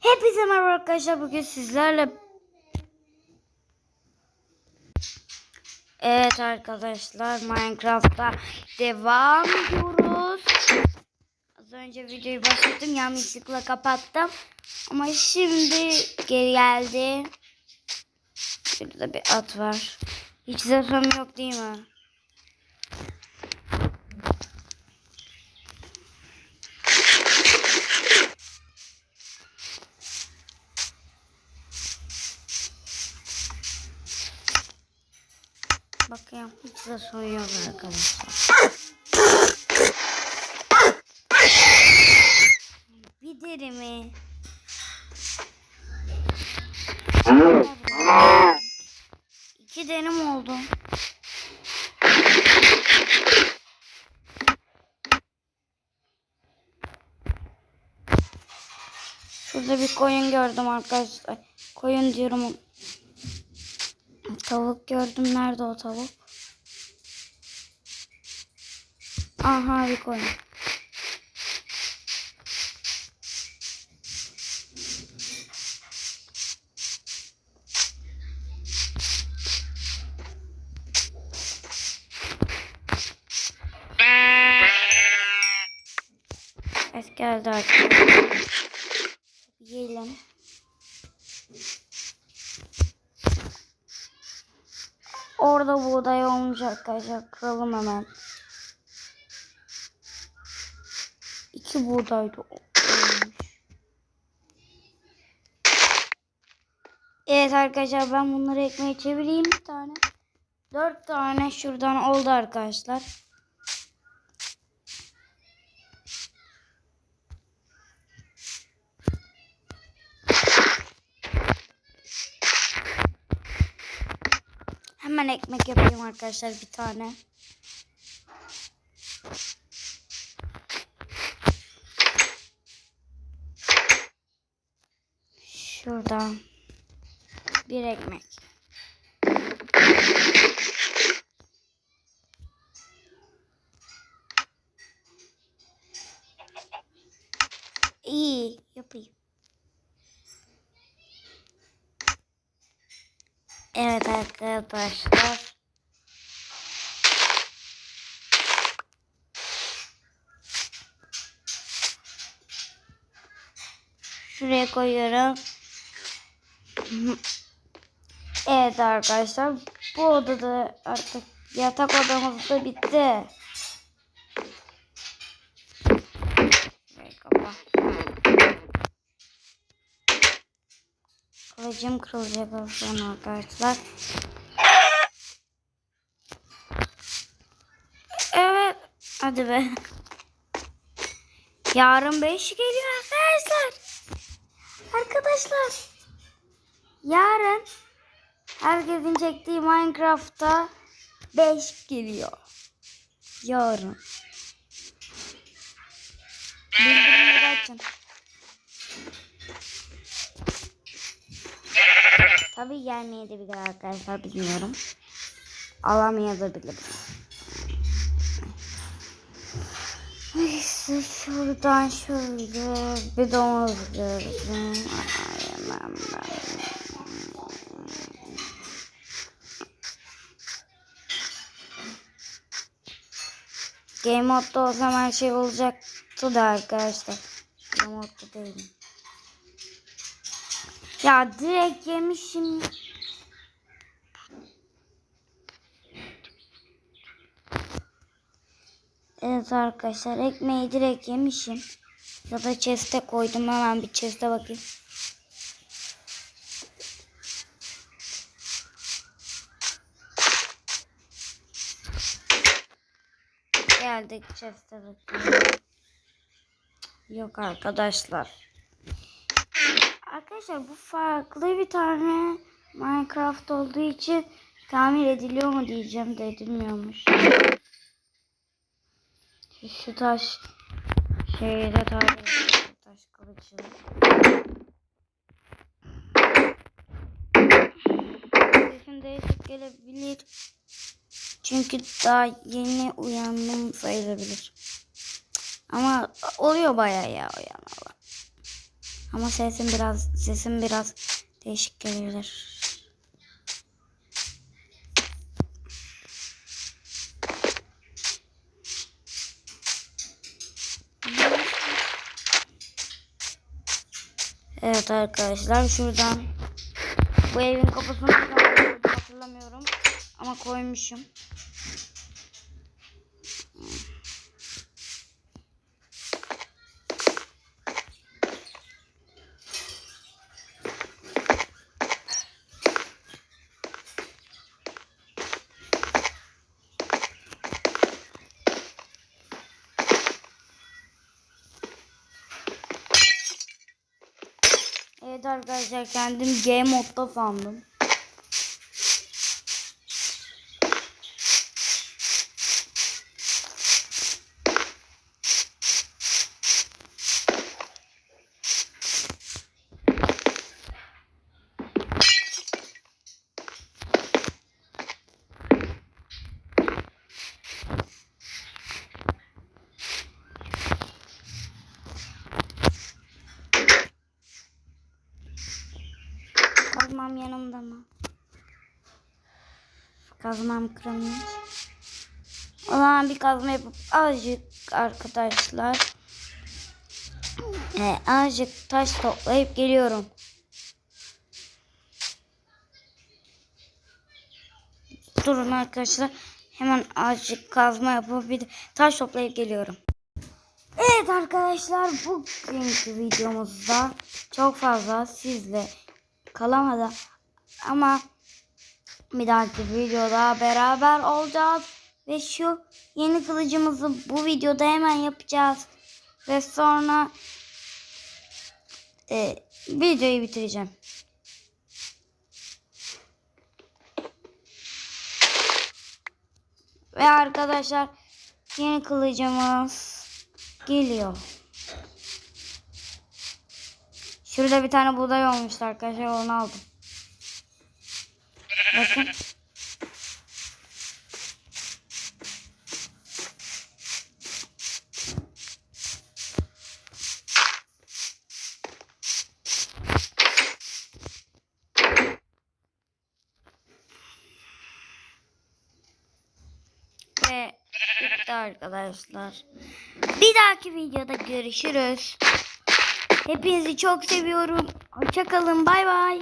Hepinize merhaba arkadaşlar. Bugün sizlerle Evet arkadaşlar Minecraft'ta devam ediyoruz. Az önce videoyu başlattım yanlışlıkla kapattım. Ama şimdi geri geldi. Şurada bir at var. Hiç zırhım yok değil mi? Zırhım yok arkadaşlar. Bir derimi. İki derim oldu. Şurada bir koyun gördüm arkadaşlar. Koyun diyorum. Tavuk gördüm. Nerede o tavuk? Aha bir koyun. Evet geldi arkadaşlar. Yiyelim. Orada buğday olmuş arkadaşlar. Kıralım hemen. İki olmuş. Evet arkadaşlar ben bunları ekmeğe çevireyim bir tane. Dört tane şuradan oldu arkadaşlar. Hemen ekmek yapayım arkadaşlar bir tane. Şuradan bir ekmek. İyi yapayım. Evet arkadaşlar. Şuraya koyuyorum. Evet arkadaşlar. Bu odada artık yatak odamız da bitti. Kılıcım kırılacak sonra arkadaşlar. Evet. Hadi be. Yarın 5 geliyor arkadaşlar. Arkadaşlar. Yarın herkesin çektiği Minecraft'ta 5 geliyor. Yarın. Bildirimleri açın. Tabii gelmeyebilir arkadaşlar bilmiyorum. Alamayabilir. Neyse şuradan şöyle bir domuz gördüm. Ay, yemem ben. Game modda o zaman şey olacaktı da arkadaşlar. Game modda değilim. Ya direkt yemişim. Evet arkadaşlar ekmeği direkt yemişim. Ya da chest'e koydum hemen bir chest'e bakayım. Bakayım. Yok arkadaşlar. Arkadaşlar bu farklı bir tane Minecraft olduğu için tamir ediliyor mu diyeceğim de edilmiyormuş. Şu, şu taş şeyde tamir ediliyor. Taş kılıcı. Sesim gelebilir. Çünkü daha yeni uyandım sayılabilir. Ama oluyor bayağı ya uyanmalar. Ama sesim biraz sesim biraz değişik gelebilir. Evet arkadaşlar şuradan bu evin kapısını hatırlamıyorum ama koymuşum. Evet arkadaşlar kendim G modda sandım. Kazmam yanımda mı? Kazmam kırılmış. O zaman bir kazma yapıp azıcık arkadaşlar e, azıcık taş toplayıp geliyorum. Durun arkadaşlar. Hemen azıcık kazma yapıp bir taş toplayıp geliyorum. Evet arkadaşlar bugünkü videomuzda çok fazla sizle kalamadı ama bir dahaki videoda beraber olacağız ve şu yeni kılıcımızı bu videoda hemen yapacağız ve sonra e, videoyu bitireceğim. Ve arkadaşlar yeni kılıcımız geliyor. Şurada bir tane buğday olmuştu arkadaşlar onu aldım. Bakın. Arkadaşlar. Bir dahaki videoda görüşürüz. Hepinizi çok seviyorum. Hoşçakalın. Bay bay.